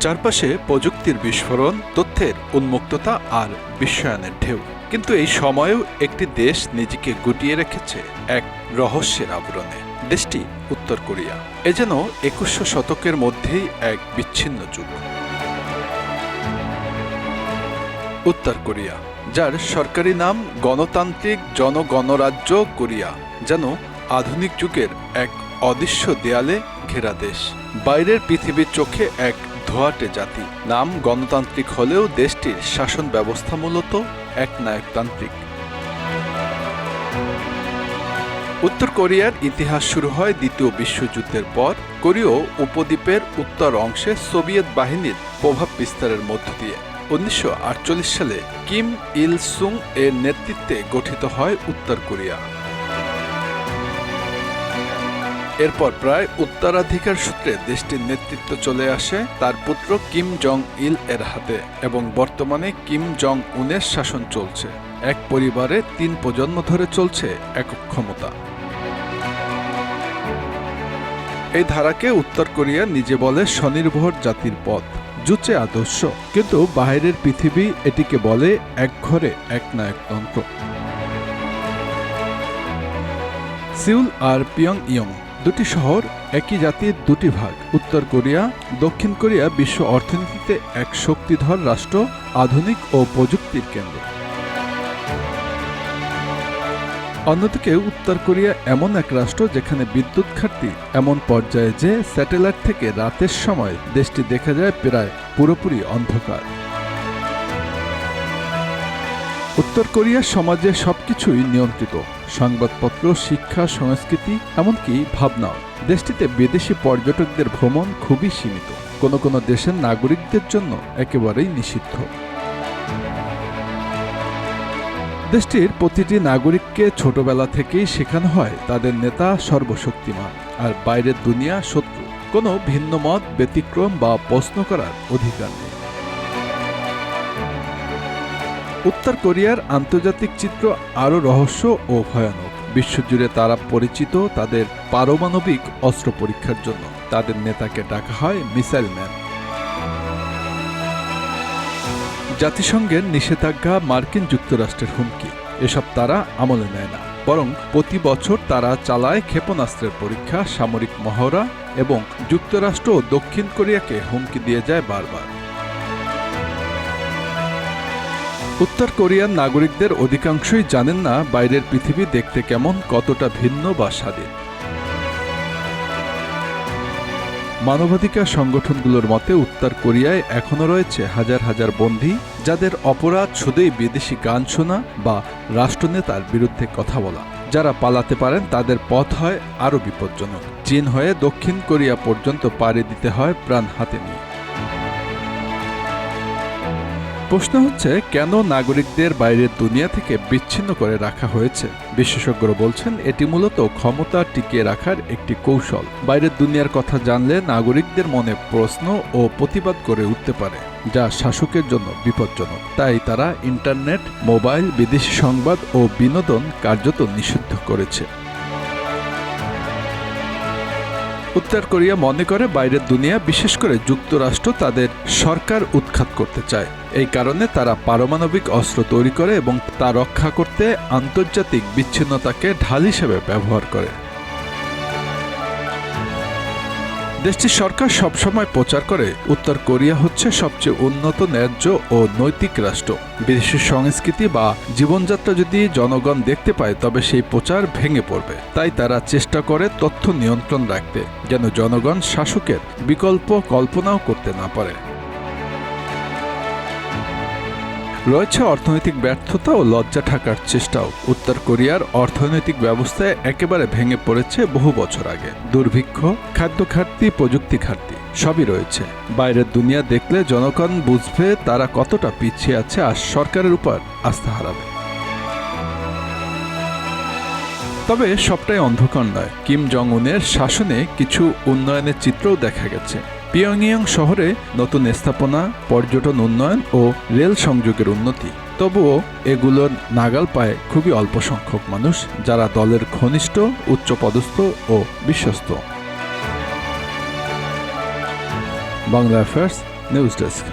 চারপাশে প্রযুক্তির বিস্ফোরণ, তথ্যের উন্মুক্ততা আর বিশ্বায়নের ঢেউ। কিন্তু এই সময়েও একটি দেশ নিজেকে গুটিয়ে রেখেছে এক রহস্যের আবরণে। দেশটি উত্তর কোরিয়া, এ যেন একুশশো শতকের মধ্যেই এক বিচ্ছিন্ন যুগ। উত্তর কোরিয়া, যার সরকারি নাম গণতান্ত্রিক জনগণরাজ্য কোরিয়া, যেন আধুনিক যুগের এক অদৃশ্য দেয়ালে ঘেরা দেশ। বাইরের পৃথিবীর চোখে এক ধোয়াটে জাতি। নাম গণতান্ত্রিক হলেও দেশটির শাসন ব্যবস্থা মূলত এক নায়কতান্ত্রিক উত্তর কোরিয়ার ইতিহাস শুরু হয় দ্বিতীয় বিশ্বযুদ্ধের পর। কোরীয় উপদ্বীপের উত্তর অংশে সোভিয়েত বাহিনীর প্রভাব বিস্তারের মধ্য দিয়ে। উনিশশো আটচল্লিশ সালে কিম ইল সুং এর নেতৃত্বে গঠিত হয় উত্তর কোরিয়া। এরপর প্রায় উত্তরাধিকার সূত্রে দেশটির নেতৃত্ব চলে আসে তার পুত্র কিম জং ইল এর হাতে এবং বর্তমানে কিম জং উনের শাসন চলছে। এক পরিবারে তিন প্রজন্ম ধরে চলছে একক ক্ষমতা। এই ধারাকে উত্তর কোরিয়া নিজে বলে স্বনির্ভর জাতির পথ। জুচে আদর্শ, কিন্তু বাইরের পৃথিবী এটিকে বলে এক ঘরে এক নায়কতন্ত্র। সিউল আর পিয়ং ইয়ং দুটি শহর, একই জাতির দুটি ভাগ, উত্তর কোরিয়া, দক্ষিণ কোরিয়া বিশ্ব অর্থনীতিতে এক শক্তিধর রাষ্ট্র, আধুনিক ও প্রযুক্তির কেন্দ্র। অন্যদিকে উত্তর কোরিয়া এমন এক রাষ্ট্র যেখানে বিদ্যুৎ ঘাটতি এমন পর্যায়ে যে স্যাটেলাইট থেকে রাতের সময় দেশটি দেখা যায় প্রায় পুরোপুরি অন্ধকার। উত্তর কোরিয়ার সমাজে সবকিছুই নিয়ন্ত্রিত। সংবাদপত্র, শিক্ষা, সংস্কৃতি, এমনকি ভাবনাও। দেশটিতে বিদেশি পর্যটকদের ভ্রমণ খুবই সীমিত। কোনো কোনো দেশের নাগরিকদের জন্য একেবারেই নিষিদ্ধ। দেশটির প্রতিটি নাগরিককে ছোটবেলা থেকেই শেখানো হয়, তাদের নেতা সর্বশক্তিমান আর বাইরের দুনিয়া শত্রু। কোনো ভিন্ন মত ব্যতিক্রম বা প্রশ্ন করার অধিকার নেই। উত্তর কোরিয়ার আন্তর্জাতিক চিত্র আরও রহস্য ও ভয়ানক। বিশ্বজুড়ে তারা পরিচিত তাদের পারমাণবিক অস্ত্র পরীক্ষার জন্য। তাদের নেতাকে ডাকা হয় মিসাইল ম্যান। জাতিসংঘের নিষেধাজ্ঞা মার্কিন যুক্তরাষ্ট্রের হুমকি। এসব তারা আমলে নেয় না। বরং প্রতি বছর তারা চালায় ক্ষেপণাস্ত্রের পরীক্ষা, সামরিক মহড়া এবং যুক্তরাষ্ট্র ও দক্ষিণ কোরিয়াকে হুমকি দিয়ে যায় বারবার। উত্তর কোরিয়ার নাগরিকদের অধিকাংশই জানেন না বাইরের পৃথিবী দেখতে কেমন, কতটা ভিন্ন বা স্বাধীন। মানবাধিকার সংগঠনগুলোর মতে উত্তর কোরিয়ায় এখনও রয়েছে হাজার হাজার বন্দী, যাদের অপরাধ শুধুই বিদেশি গান শোনা বা রাষ্ট্রনেতার বিরুদ্ধে কথা বলা। যারা পালাতে পারেন, তাদের পথ হয় আরও বিপজ্জনক। চীন হয়ে দক্ষিণ কোরিয়া পর্যন্ত পাড়ি দিতে হয় প্রাণ হাতে নিয়ে। প্রশ্ন হচ্ছে, কেন নাগরিকদের বাইরের দুনিয়া থেকে বিচ্ছিন্ন করে রাখা হয়েছে? বিশেষজ্ঞরা বলছেন, এটি মূলত ক্ষমতা টিকিয়ে রাখার একটি কৌশল। বাইরের দুনিয়ার কথা জানলে নাগরিকদের মনে প্রশ্ন ও প্রতিবাদ করে উঠতে পারে, যা শাসকের জন্য বিপজ্জনক। তাই তারা ইন্টারনেট, মোবাইল, বিদেশি সংবাদ ও বিনোদন কার্যত নিষিদ্ধ করেছে। উত্তর কোরিয়া মনে করে, বাইরের দুনিয়া, বিশেষ করে যুক্তরাষ্ট্র, তাদের সরকার উৎখাত করতে চায়। এই কারণে তারা পারমাণবিক অস্ত্র তৈরি করে এবং তা রক্ষা করতে আন্তর্জাতিক বিচ্ছিন্নতাকে ঢাল হিসেবে ব্যবহার করে। দেশটির সরকার সবসময় প্রচার করে, উত্তর কোরিয়া হচ্ছে সবচেয়ে উন্নত ন্যায্য ও নৈতিক রাষ্ট্র। বিদেশি সংস্কৃতি বা জীবনযাত্রা যদি জনগণ দেখতে পায়, তবে সেই প্রচার ভেঙে পড়বে। তাই তারা চেষ্টা করে তথ্য নিয়ন্ত্রণ রাখতে, যেন জনগণ শাসকের বিকল্প কল্পনাও করতে না পারে। রয়েছে অর্থনৈতিক ব্যর্থতা ও লজ্জা ঠাকার চেষ্টাও। উত্তর কোরিয়ার অর্থনৈতিক ব্যবস্থায় একেবারে ভেঙে পড়েছে বহু বছর আগে। দুর্ভিক্ষ খাদ্য ঘাটতি প্রযুক্তি ঘাটতি সবই রয়েছে। বাইরের দুনিয়া দেখলে জনগণ বুঝবে তারা কতটা পিছিয়ে আছে আর সরকারের উপর আস্থা হারাবে। তবে সবটাই অন্ধকার নয়। কিম জং উনের শাসনে কিছু উন্নয়নের চিত্রও দেখা গেছে। পিয়ংইয়ং শহরে নতুন স্থাপনা, পর্যটন উন্নয়ন ও রেল সংযোগের উন্নতি। তবুও এগুলোর নাগাল পায় খুবই অল্প সংখ্যক মানুষ, যারা দলের ঘনিষ্ঠ, উচ্চপদস্থ ও বিশ্বস্ত। Bangla affairs news desk